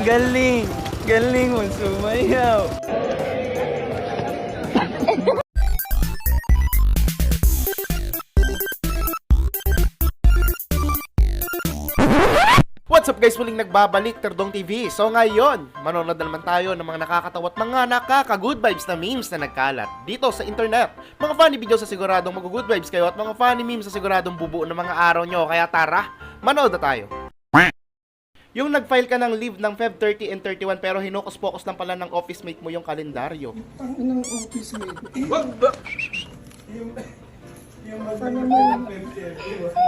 Ang galing! Galing mo sumayaw! What's up guys? Muling nagbabalik Terdong TV. So ngayon, manonood na naman tayo ng mga nakakatawa at mga nakaka-good vibes na memes na nagkalat dito sa internet. Mga funny videos sa siguradong mag-good vibes kayo at mga funny memes sa siguradong bubuo ng mga araw nyo. Kaya tara, manood na tayo. Yung nag-file ka ng leave ng Feb 30 and 31 pero hinokos-pokos lang pala ng office mate mo yung kalendaryo. Ang inang office mate.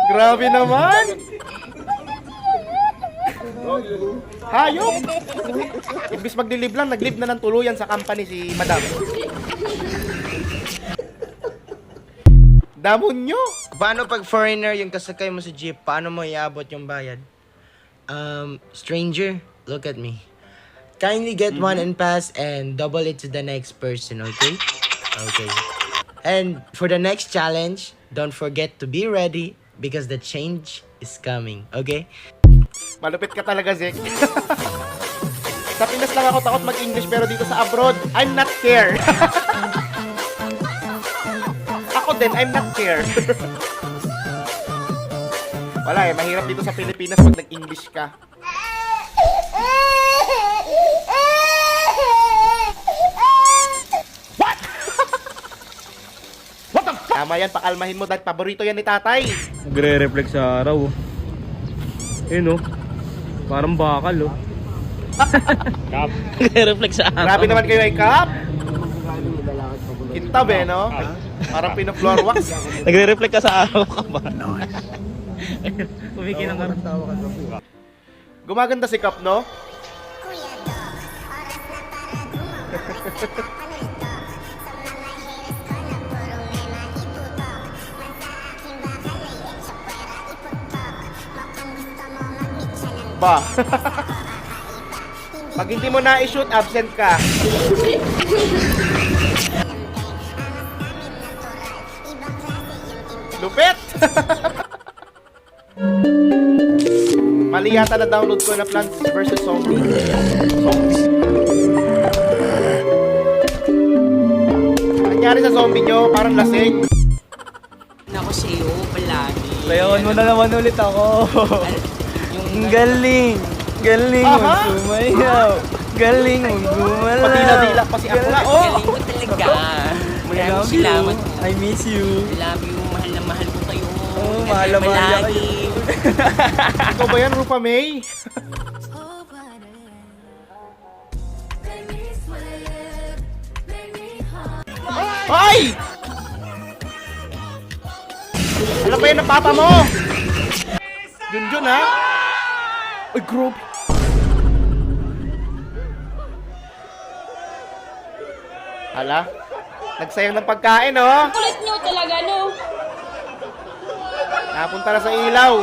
Grabe naman! Hayop! Imbis maglilib lang, naglib na ng tuluyan sa company si Madam. Damon nyo! Paano pag foreigner yung kasakay mo sa jeep, paano mo iabot yung bayad? Um, stranger, look at me. Kindly get one and pass and double it to the next person, okay? Okay. And for the next challenge, don't forget to be ready because the change is coming, okay? Malupit ka talaga, Zek. sa Pinas lang ako takot mag-English pero dito sa abroad, I'm not care. ako din, I'm not care. Wala eh, mahirap dito sa Pilipinas pag nag-English ka. What? What the fuck? Tama yan, pakalmahin mo dahil paborito yan ni tatay. Nagre-reflect sa araw. Ayun oh. Parang bakal oh. Nagre-reflect sa araw. Grabe naman kayo ay Kap. Kintab eh, no? Parang pino-floor wax. Nagre-reflect ka sa araw ka ba? Kumikinang ka. Gumaganda si Kap, no? Ba. Pag hindi mo na i-shoot, absent ka. Lupit! Mali yata na download ko na Plants vs. Zombie. Zombies. Nangyari sa zombie nyo, parang lasing. Ako sa iyo, palagi. Sayawan mo na naman ulit ako. Ang galing! Galing mo Aha! sumayaw! Galing mo gumalaw! Padila-dila pa si Akla. Oh! Galing mo talaga. I Maraming love you! salamat. I miss you! I love you. Mahal na mahal ko Oh, Ingat mahal na mahal palagi. kayo. Ikaw ba yan, Rupa May? Ay! Alam ba yan ng papa mo? Junjun, ha? Ay, grabe. Hala? Nagsayang ng pagkain, oh. Kulit nyo talaga, no? Napunta na sa ilaw.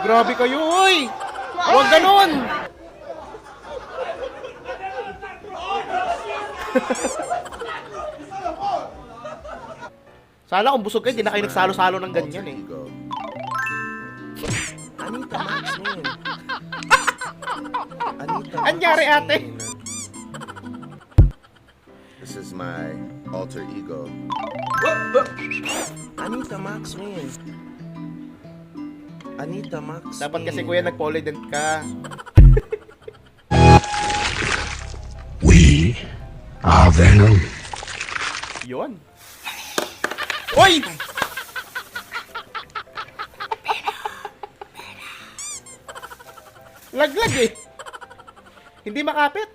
Grabe kayo, uy! Huwag ganun! Sana kung busog kayo, hindi na kayo nagsalo-salo ng ganyan eh. Anita Max, man. Anita Anyari ate? This is my alter ego. Anita Max, man. Anita Max. Dapat kasi kuya nag-polydent ka. We are Venom. Yun. Uy! Laglag eh. Hindi makapit.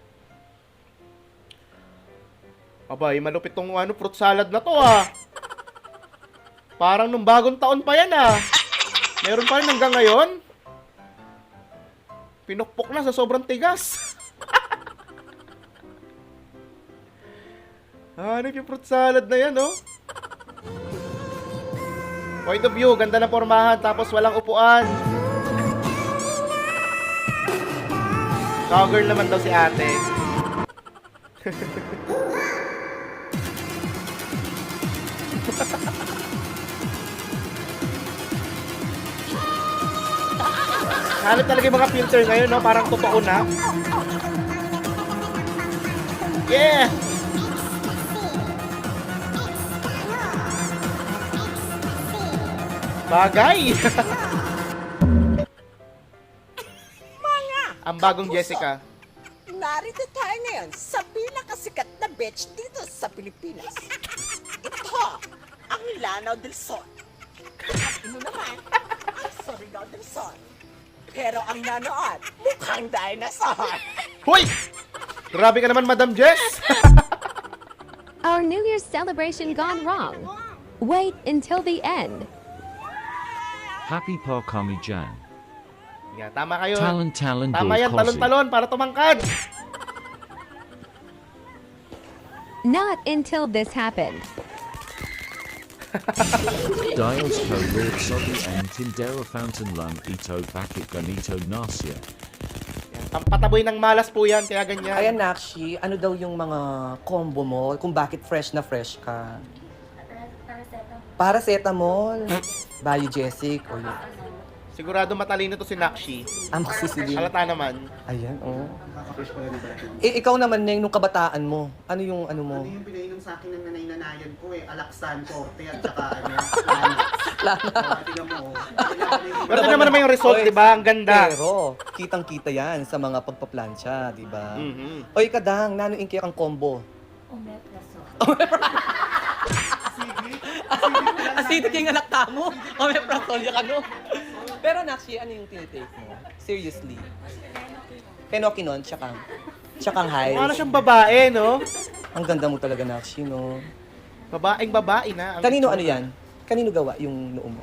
Abay, malupit tong ano, fruit salad na to ah. Parang nung bagong taon pa yan ah. Meron pa rin hanggang ngayon. Pinukpok na sa sobrang tigas. Hanip yung fruit salad na yan, oh. Point of view, ganda ng pormahan, tapos walang upuan. Cowgirl naman daw si ate. Hanap talaga yung mga filter ngayon, no? Parang totoo na. Yeah! Bagay! Ang bagong Jessica. Narito tayo ngayon sa pinakasikat na beach dito sa Pilipinas. Ito ang Lanao del Sol. At ino naman ang Surigao del Sol. Pero ang nanood, mukhang dinosaur. Hoy! Grabe ka naman, Madam Jess! Our New Year's celebration gone wrong. Wait until the end. Happy Parkami Jan. yeah, tama kayo. Talon Talon Tama yan, talon-talon para tumangkad. Not until this happened. Dials per Lord Sodi and Tindera Fountain Lung Ito Bakit Ganito Nasya. Yan, Pampataboy ng malas po yan, kaya ganyan. Ayan, Nakshi, ano daw yung mga combo mo kung bakit fresh na fresh ka? Paracetamol. Bayo Jessic. O yun. Sigurado matalino to si Nakshi. Ang magsisili. Halata naman. Ayan, oh. Eh, ikaw naman, Neng, nung kabataan mo, ano yung ano mo? Ano yung pinainom sa akin ng nanay-nanayan ko eh, Alaksan, Forte, at saka ano, Lana. Lana. Tingnan mo, oh. Pero mo naman yung result, Oy, di ba? Ang ganda. Pero, kitang-kita yan sa mga pagpaplansya, di ba? Mhm. Oy, kadang, nano inki ang combo? Acidic yung anak tamo. Omeprazole ka no. Pero Nakshi, ano yung tinitake mo? Seriously. Kenokinon, tsaka, tsaka high. Ano siyang babae, no? Ang ganda mo talaga, Nakshi, no? Babaeng babae na. Ang- Kanino ano yan? Kanino gawa yung noo mo?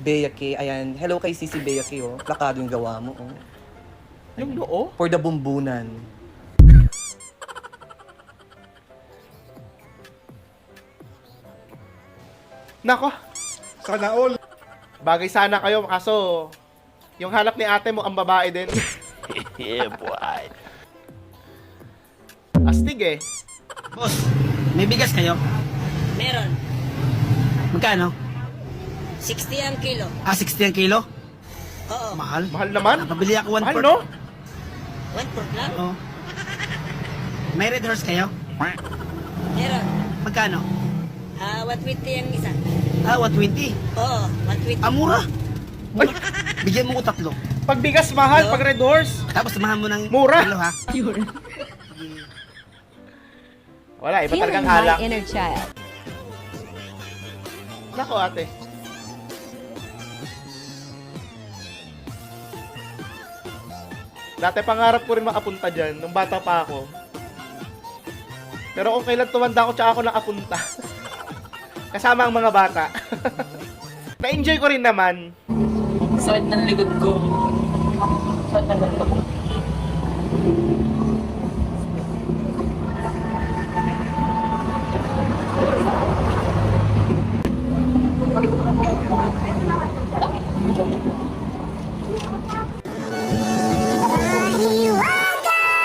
Bea K. Ayan. Hello kay Sisi Bea K, oh. Plakado yung gawa mo, oh. Yung noo? For the bumbunan. Nako. Sana all. Bagay sana kayo, kaso yung hanap ni ate mo ang babae din. yeah, boy. Astig eh. Boss, may bigas kayo? Meron. Magkano? 60 ang kilo. Ah, 60 ang kilo? Oo. Mahal. Mahal naman. Napabili ako one Mahal, port. no? One port lang? Oo. May red horse kayo? Meron. Magkano? Ah, 120 ang isa. Ah, 120. Oo, 120. Ah, mura. Mura. Bigyan mo ko tatlo. Pag bigas mahal, pag red horse. Tapos samahan mo ng Mura. kilo, ha? Wala, iba Feeling talagang my inner child. Nako ate. Dati pangarap ko rin makapunta dyan, nung bata pa ako. Pero kung kailan tumanda ako, tsaka ako nakapunta. Kasama ang mga bata. Na-enjoy ko rin naman. Sakit ng likod ko. Sakit ng likod ko.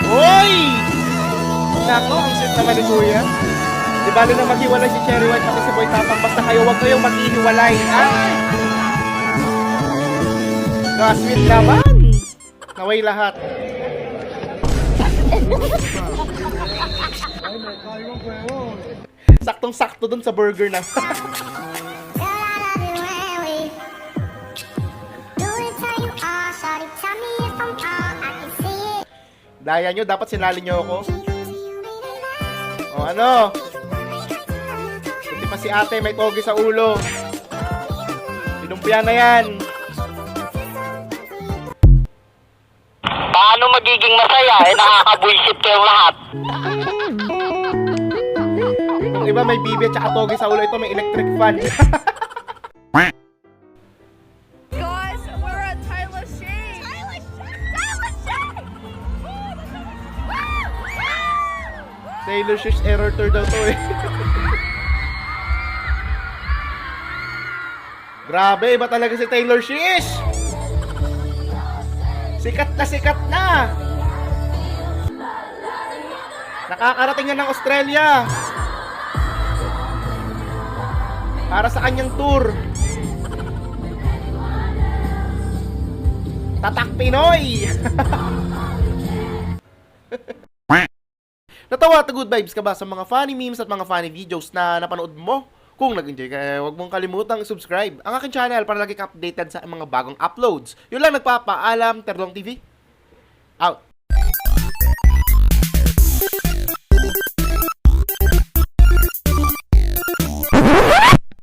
Hoy! Nako, ang sweet naman ni Kuya. Bali na maghiwalay si Cherry White pati si Boy Tapang. Basta kayo, huwag kayong maghihiwalay. Ay! Gaswit naman! Naway lahat. Saktong-sakto dun sa burger na. Daya nyo, dapat sinali nyo ako. O ano? Pa si ate may togi sa ulo. Pinumpia na yan. Paano magiging masaya? Eh, nakakabwisit kayong lahat. Yung iba may bibi at saka togi sa ulo. Ito may electric fan. Guys, we're at Tyler Shea. Tyler Shea! Tyler Shea! Taylor Swift's error tour daw to eh. Grabe, iba talaga si Taylor Swift! Sikat na sikat na! Nakakarating na ng Australia! Para sa kanyang tour. Tatak Pinoy! Natawa at good vibes ka ba sa mga funny memes at mga funny videos na napanood mo? Kung nag-enjoy ka, huwag mong kalimutang subscribe ang aking channel para lagi ka updated sa mga bagong uploads. Yun lang nagpapaalam, Terdong TV. Out.